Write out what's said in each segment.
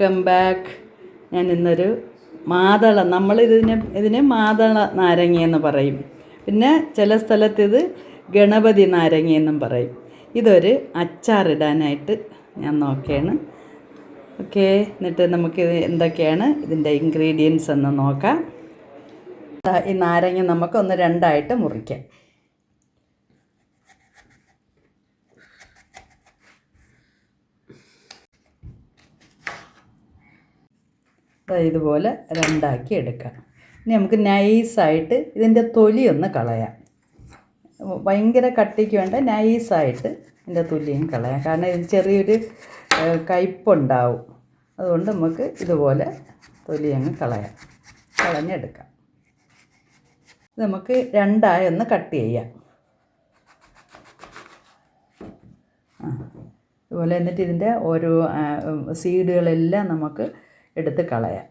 Welcome back ഞാൻ ഇന്നൊരു മാതള നമ്മൾ ഇതിനെ ഇതിനെ മാതള നാരങ്ങയെന്ന് പറയും. പിന്നെ ചില സ്ഥലത്ത് ഇത് ഗണപതി നാരങ്ങയെന്നും പറയും. ഇതൊരു അച്ചാറിടാനായിട്ട് ഞാൻ നോക്കുകയാണ്. ഓക്കെ എന്നിട്ട് നമുക്ക് എന്തൊക്കെയാണ് ഇതിന്റെ ഇൻഗ്രീഡിയൻസ് എന്ന് നോക്കാം. ഈ നാരങ്ങ നമുക്ക് ഒന്ന് രണ്ടായിട്ട് മുറിക്കാം. ഇതുപോലെ രണ്ടാക്കി എടുക്കാം. ഇനി നമുക്ക് നൈസായിട്ട് ഇതിന്റെ തൊലി ഒന്ന് കളയാം. ഭയങ്കര കട്ടിക്ക് വേണ്ട നൈസായിട്ട് ഇതിന്റെ തൊലിയും കളയാം. കാരണം ഇത് ചെറിയൊരു കയ്പുണ്ടാവും. അതുകൊണ്ട് നമുക്ക് ഇതുപോലെ തൊലി അങ്ങ് കളയാം. കളഞ്ഞെടുക്കാം. നമുക്ക് രണ്ടായി ഒന്ന് കട്ട് ചെയ്യാം. ആ ഇതുപോലെ എന്നിട്ട് ഇതിന്റെ ഓരോ സീഡുകളെല്ലാം നമുക്ക് എടുത്ത് കളയാം.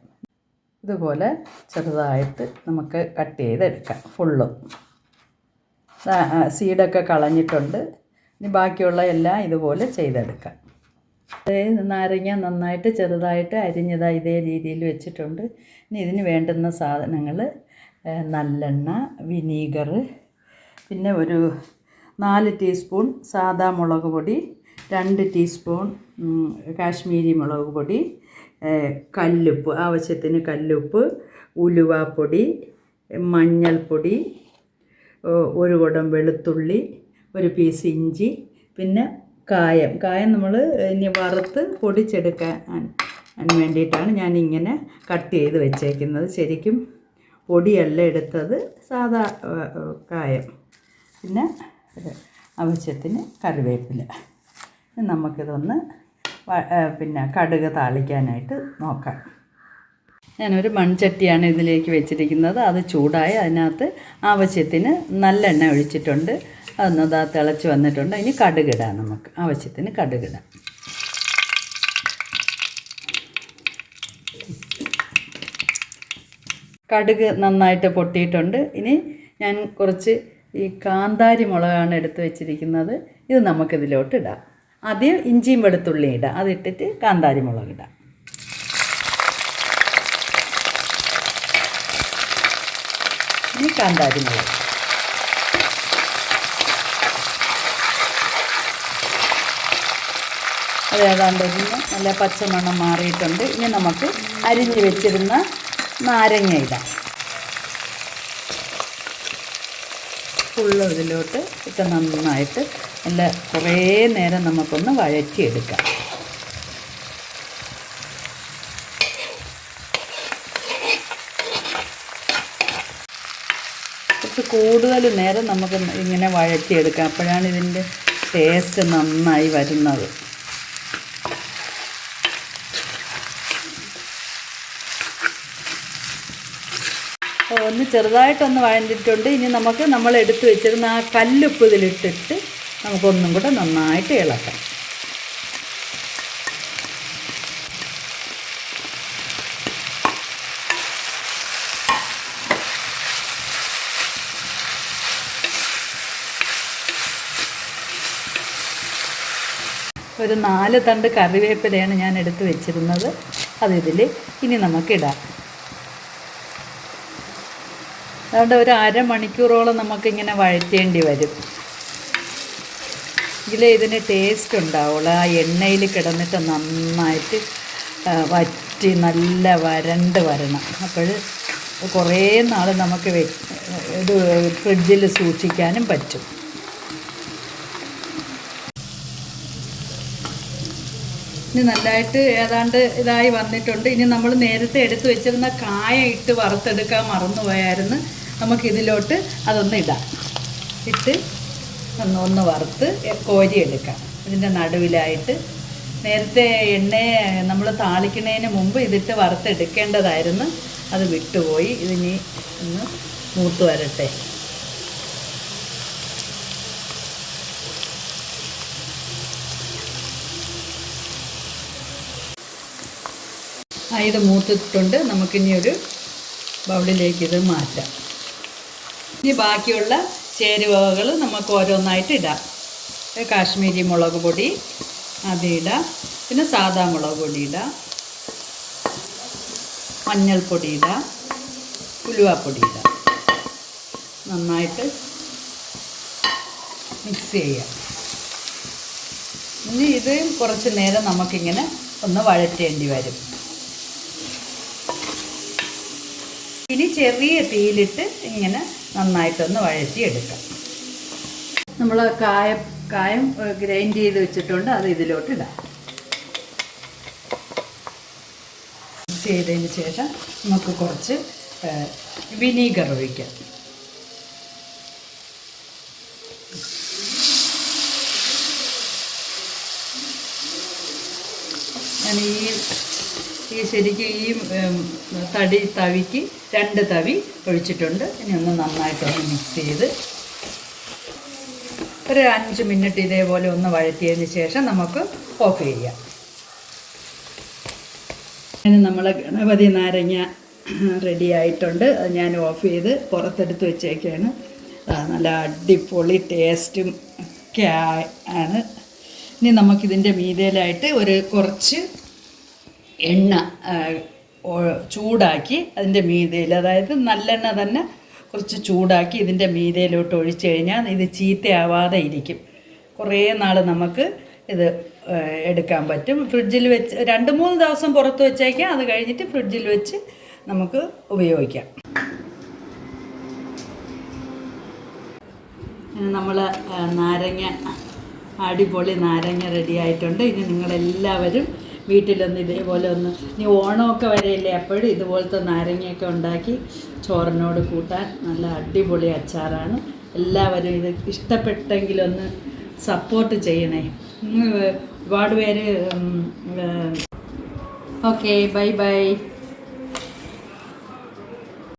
ഇതുപോലെ ചെറുതായിട്ട് നമുക്ക് കട്ട് ചെയ്തെടുക്കാം ഫുള്ളും. സീഡൊക്കെ കളഞ്ഞിട്ടുണ്ട്. ഇനി ബാക്കിയുള്ള എല്ലാം ഇതുപോലെ ചെയ്തെടുക്കാം. നാരങ്ങ നന്നായിട്ട് ചെറുതായിട്ട് അരിഞ്ഞതാ ഇതേ രീതിയിൽ വെച്ചിട്ടുണ്ട്. ഇനി ഇതിന് വേണ്ടുന്ന സാധനങ്ങൾ നല്ലെണ്ണ വിനീഗർ പിന്നെ ഒരു നാല് ടീസ്പൂൺ സാദാ മുളക് പൊടി രണ്ട് ടീസ്പൂൺ കാശ്മീരി മുളക് പൊടി കല്ലുപ്പ് ആവശ്യത്തിന് കല്ലുപ്പ് ഉലുവാപ്പൊടി മഞ്ഞൾപ്പൊടി ഒരു കുടം വെളുത്തുള്ളി ഒരു പീസ് ഇഞ്ചി പിന്നെ കായം. കായം നമ്മൾ ഇനി വറുത്ത് പൊടിച്ചെടുക്കാൻ വേണ്ടിയിട്ടാണ് ഞാൻ ഇങ്ങനെ കട്ട് ചെയ്ത് വെച്ചേക്കുന്നത്. ശരിക്കും പൊടിയല്ല എടുത്തത് സാധാ കായം. പിന്നെ ആവശ്യത്തിന് കറിവേപ്പില. നമുക്കിതൊന്ന് പിന്നെ കടുക് താളിക്കാനായിട്ട് നോക്കാം. ഞാനൊരു മൺചട്ടിയാണ് ഇതിലേക്ക് വെച്ചിരിക്കുന്നത്. അത് ചൂടായി അതിനകത്ത് ആവശ്യത്തിന് നല്ലെണ്ണ ഒഴിച്ചിട്ടുണ്ട്. അതൊന്ന് അതാ തിളച്ച് വന്നിട്ടുണ്ട്. ഇനി കടുകിടാം നമുക്ക്. ആവശ്യത്തിന് കടുകിടാം കടുക് നന്നായിട്ട് പൊട്ടിയിട്ടുണ്ട്. ഇനി ഞാൻ കുറച്ച് ഈ കാന്താരി മുളകാണ് എടുത്ത് വെച്ചിരിക്കുന്നത്. ഇത് നമുക്കിതിലോട്ട് ഇടാം. ആദ്യം ഇഞ്ചിയും വെളുത്തുള്ളിയും ഇടാം. അതിട്ടിട്ട് കാന്താരി മുളക് ഇടാം. ഇനി കാന്താരി മുളക്. അത് ഏതാണ്ട് നല്ല പച്ചമണം മാറിയിട്ടുണ്ട്. ഇനി നമുക്ക് അരിഞ്ഞ് വെച്ചിരുന്ന നാരങ്ങ ഇടാം. ഫുള്ള് ഇതിലോട്ട് ഇട്ട് നന്നായിട്ട് നല്ല കുറേ നേരം നമുക്കൊന്ന് വഴറ്റിയെടുക്കാം. കുറച്ച് കൂടുതൽ നേരം നമുക്ക് ഇങ്ങനെ വഴറ്റിയെടുക്കാം. അപ്പോഴാണ് ഇതിന്റെ ടേസ്റ്റ് നന്നായി വരുന്നത്. ഒന്ന് ചെറുതായിട്ടൊന്ന് വഴണ്ടിട്ടുണ്ട്. ഇനി നമുക്ക് നമ്മൾ എടുത്തു വെച്ചിരുന്ന ആ കല്ലുപ്പ് ഇതിലിട്ടിട്ട് നമുക്കൊന്നും കൂടെ നന്നായിട്ട് ഇളക്കാം. ഒരു നാല് തണ്ട് കറിവേപ്പിലയാണ് ഞാൻ എടുത്ത് വെച്ചിരുന്നത്. അതിതിൽ ഇനി നമുക്കിടാം. അതുകൊണ്ട് ഒരു അരമണിക്കൂറോളം നമുക്കിങ്ങനെ വഴറ്റേണ്ടി വരും. എങ്കിലേ ഇതിന് ടേസ്റ്റ് ഉണ്ടാവുള്ളൂ. ആ എണ്ണയിൽ കിടന്നിട്ട് നന്നായിട്ട് വറ്റി നല്ല വരണ്ട് വരണം. അപ്പോൾ കുറേ നാൾ നമുക്ക് ഇത് ഫ്രിഡ്ജിൽ സൂക്ഷിക്കാനും പറ്റും. ഇനി നല്ലതായിട്ട് ഏതാണ്ട് ഇതായി വന്നിട്ടുണ്ട്. ഇനി നമ്മൾ നേരത്തെ എടുത്തു വെച്ചിരുന്ന കായ ഇട്ട് വറുത്തെടുക്കാൻ മറന്നുപോയായിരുന്നു. നമുക്ക് ഇതിലോട്ട് അതൊന്ന് ഇടാം. ഇട്ട് ഒന്ന് ഒന്ന് വറുത്ത് കോരിയെടുക്കാം ഇതിന്റെ നടുവിലായിട്ട് നേരത്തെ എണ്ണയെ നമ്മൾ താളിക്കുന്നതിന് മുമ്പ് ഇതിട്ട് വറുത്തെടുക്കേണ്ടതായിരുന്നു. അത് വിട്ടുപോയി. ഇതിനി ഒന്ന് മൂത്ത് വരട്ടെ. ഇത് മൂത്തിട്ടുണ്ട്. നമുക്കിനി ഒരു ബൗളിലേക്ക് ഇത് മാറ്റാം. ഇനി ബാക്കിയുള്ള ചേരുവകൾ നമുക്ക് ഓരോന്നായിട്ട് ഇടാം. കാശ്മീരി മുളക് പൊടി അതിടാം പിന്നെ സാദാ മുളക് പൊടി ഇടാം. മഞ്ഞൾപ്പൊടി ഇടാം. ഉലുവാപ്പൊടി ഇടാം. നന്നായിട്ട് മിക്സ് ചെയ്യാം. ഇനി ഇത് കുറച്ച് നേരം നമുക്കിങ്ങനെ ഒന്ന് വഴറ്റേണ്ടി വരും. ഇനി ചെറിയ തീയിലിട്ട് ഇങ്ങനെ നന്നായിട്ടൊന്ന് വഴറ്റിയെടുക്കാം. നമ്മൾ കായ കായം ഗ്രൈൻഡ് ചെയ്ത് വെച്ചിട്ടുണ്ട് അത് ഇതിലോട്ട് ഇടാം ചെയ്തതിന് ശേഷം നമുക്ക് കുറച്ച് വിനീഗർ ഒഴിക്കാം. ഞാൻ ഈ ഈ ശരിക്കും ഈ തടി തവിക്ക് രണ്ട് തവി ഒഴിച്ചിട്ടുണ്ട്. ഇനി ഒന്ന് നന്നായിട്ടൊന്ന് മിക്സ് ചെയ്ത് ഒരു അഞ്ച് മിനിറ്റ് ഇതേപോലെ ഒന്ന് വഴറ്റിയതിന് ശേഷം നമുക്ക് ഓഫ് ചെയ്യാം. ഇനി നമ്മൾ ഗണപതി നാരങ്ങ റെഡി ആയിട്ടുണ്ട്. അത് ഞാൻ ഓഫ് ചെയ്ത് പുറത്തെടുത്ത് വെച്ചേക്കാണ്. നല്ല അടിപൊളി ടേസ്റ്റും ഒക്കെ ആണ്. ഇനി നമുക്കിതിന്റെ മീതയിലായിട്ട് ഒരു കുറച്ച് എണ്ണ ചൂടാക്കി അതിന്റെ മീതയിൽ അതായത് നല്ലെണ്ണ തന്നെ കുറച്ച് ചൂടാക്കി ഇതിന്റെ മീതയിലോട്ട് ഒഴിച്ചു കഴിഞ്ഞാൽ ഇത് ചീത്തയാവാതെ ഇരിക്കും. കുറേ നാൾ നമുക്ക് ഇത് എടുക്കാൻ പറ്റും. ഫ്രിഡ്ജിൽ വെച്ച് രണ്ട് മൂന്ന് ദിവസം പുറത്ത് വെച്ചേക്കാം. അത് കഴിഞ്ഞിട്ട് ഫ്രിഡ്ജിൽ വെച്ച് നമുക്ക് ഉപയോഗിക്കാം. ഇനി നമ്മൾ നാരങ്ങ അടിപൊളി നാരങ്ങ റെഡി ആയിട്ടുണ്ട്. ഇനി നിങ്ങളെല്ലാവരും വീട്ടിലൊന്ന് ഇതേപോലെ ഒന്ന് ഇനി ഓണമൊക്കെ വരെയല്ലേ? അപ്പോഴും ഇതുപോലത്തെ നാരങ്ങയൊക്കെ ഉണ്ടാക്കി ചോറിനോട് കൂട്ടാൻ നല്ല അടിപൊളി അച്ചാറാണ്. എല്ലാവരും ഇത് ഇഷ്ടപ്പെട്ടെങ്കിലൊന്ന് സപ്പോർട്ട് ചെയ്യണേ. ഒരുപാട് പേര് ഓക്കെ ബൈ ബൈ.